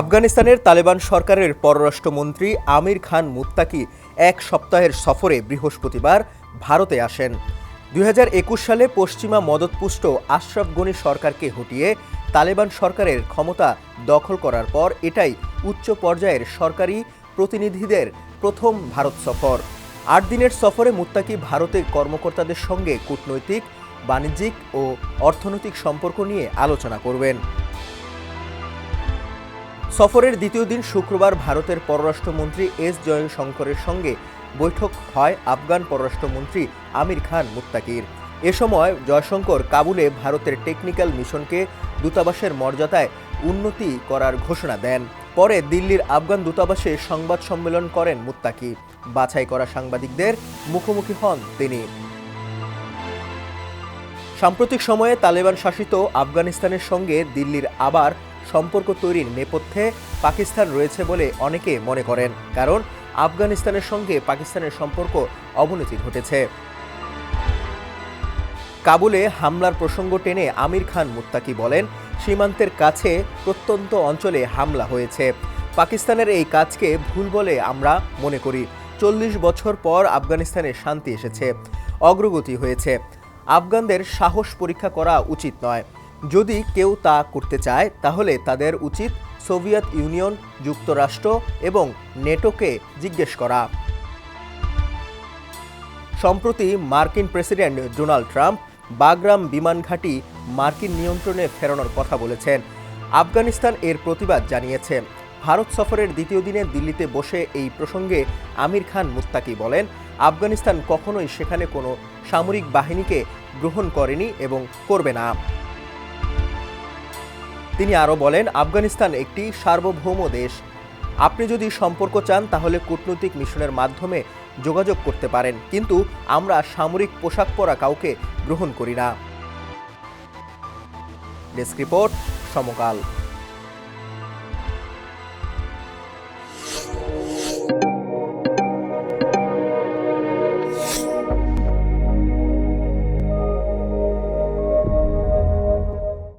আফগানিস্তানের তালেবান সরকারের পররাষ্ট্রমন্ত্রী আমির খান মুত্তাকি এক সপ্তাহের সফরে বৃহস্পতিবার ভারতে আসেন। দু হাজার একুশ সালে পশ্চিমা মদতপুষ্ট আশরাফ গনি সরকারকে হটিয়ে তালেবান সরকারের ক্ষমতা দখল করার পর এটাই উচ্চ পর্যায়ের সরকারি প্রতিনিধিদের প্রথম ভারত সফর। আট দিনের সফরে মুত্তাকি ভারতের কর্মকর্তাদের সঙ্গে কূটনৈতিক, বাণিজ্যিক ও অর্থনৈতিক সম্পর্ক নিয়ে আলোচনা করবেন। সফরের দ্বিতীয় দিন শুক্রবার ভারতের পররাষ্ট্রমন্ত্রী এস জয়শঙ্করের সঙ্গে বৈঠক হয় আফগান পররাষ্ট্রমন্ত্রী আমির খান মুত্তাকির। এ সময় জয়শঙ্কর কাবুলে ভারতের টেকনিক্যাল মিশনকে দূতাবাসের মর্যাদায় উন্নতি করার ঘোষণা দেন। পরে দিল্লির আফগান দূতাবাসে সংবাদ সম্মেলন করেন মুত্তাকি। বাছাই করা সাংবাদিকদের মুখোমুখি হন তিনি। সাম্প্রতিক সময়ে তালেবান শাসিত আফগানিস্তানের সঙ্গে দিল্লির আবার সম্পর্ক তৈরির নেপথ্যে পাকিস্তান রয়েছে বলে অনেকে মনে করেন, কারণ আফগানিস্তানের সঙ্গে পাকিস্তানের সম্পর্ক অবনতি ঘটেছে। কাবুলে হামলার প্রসঙ্গ টেনে আমির খান মুত্তাকি বলেন, সীমান্তের কাছে প্রত্যন্ত অঞ্চলে হামলা হয়েছে। পাকিস্তানের এই কাজকে ভুল বলে আমরা মনে করি। চল্লিশ বছর পর আফগানিস্তানে শান্তি এসেছে, অগ্রগতি হয়েছে। আফগানদের সাহস পরীক্ষা করা উচিত নয়। যদি কেউ তা করতে চায়, তাহলে তাদের উচিত সোভিয়েত ইউনিয়ন, যুক্তরাষ্ট্র এবং নেটোকে জিজ্ঞেস করা। সম্প্রতি মার্কিন প্রেসিডেন্ট ডোনাল্ড ট্রাম্প বাগরাম বিমান ঘাঁটি মার্কিন নিয়ন্ত্রণে ফেরানোর কথা বলেছেন। আফগানিস্তান এর প্রতিবাদ জানিয়েছে। ভারত সফরের দ্বিতীয় দিনে দিল্লিতে বসে এই প্রসঙ্গে আমির খান মুত্তাকি বলেন, আফগানিস্তান কখনোই সেখানে কোনো সামরিক বাহিনীকে গ্রহণ করেনি এবং করবে না। তিনি আরও বলেন, আফগানিস্তান একটি সার্বভৌম দেশ। আপনি যদি সম্পর্ক চান, তাহলে কূটনৈতিক মিশনের মাধ্যমে যোগাযোগ করতে পারেন। কিন্তু আমরা সামরিক পোশাক পরা কাউকে গ্রহণ করি না। Desk report Samakal.